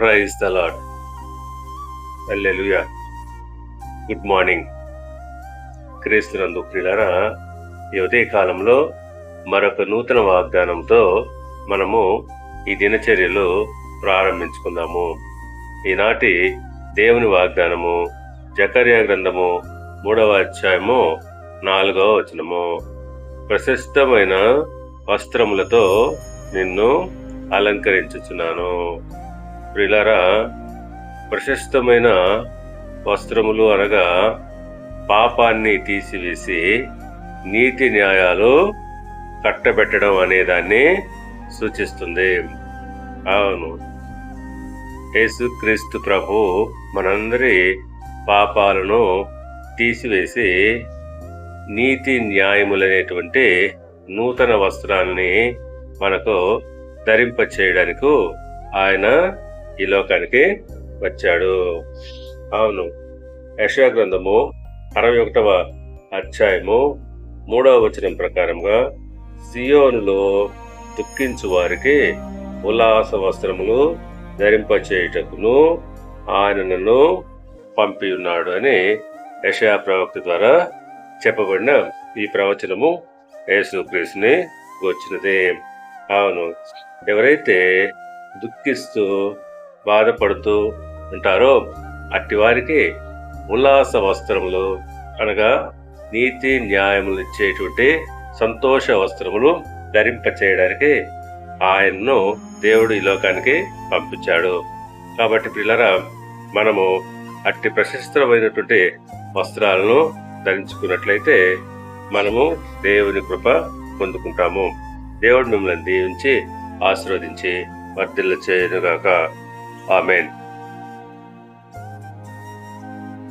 Praise the lord good morning క్రీస్తునందు ప్రియులారా ఈ ఉదయ కాలంలో మరొక నూతన వాగ్దానంతో మనము ఈ దినచర్యలు ప్రారంభించుకుందాము. ఈనాటి దేవుని వాగ్దానము జకర్యా గ్రంథము మూడవ అధ్యాయము నాలుగవ వచనము. ప్రశస్తమైన వస్త్రములతో నిన్ను అలంకరించుచున్నాను. ప్రిలరా ప్రశస్తమైన వస్త్రములు అనగా పాపాన్ని తీసివేసి నీతి న్యాయాలు కట్టబెట్టడం అనేదాన్ని సూచిస్తుంది. అవును. యేసుక్రీస్తు ప్రభు మనందరి పాపాలను తీసివేసి నీతి న్యాయములనేటువంటి నూతన వస్త్రాన్ని మనకు ధరింప చేయడానికి ఆయన ఈ లోకానికి వచ్చాడు. అవును. యశాగ్రంథము అరవై ఒకటవ అధ్యాయము మూడవ వచనం ప్రకారంగా సియోనులో దుఃఖించు వారికి ఉల్లాస వస్త్రములు ధరింపచేయుటకును ఆయన నన్ను పంపి ఉన్నాడు అని యషయా ప్రవక్త ద్వారా చెప్పబడిన ఈ ప్రవచనము యేసుక్రీస్తుని వచ్చినదే అవును. ఎవరైతే దుఃఖిస్తూ బాధపడుతూ ఉంటారో అట్టి వారికి ఉల్లాస వస్త్రములు అనగా నీతి న్యాయములు ఇచ్చేటువంటి సంతోష వస్త్రములు ధరింప చేయడానికి ఆయన్ను దేవుడు ఈ లోకానికి పంపించాడు. కాబట్టి పిల్లరా మనము అట్టి ప్రశస్తమైనటువంటి వస్త్రాలను ధరించుకున్నట్లయితే మనము దేవుని కృప పొందుకుంటాము. దేవుడు మిమ్మల్ని దీవించి ఆశీర్వదించి వర్ధిల్ల చేయనుగాక ఆమెన్.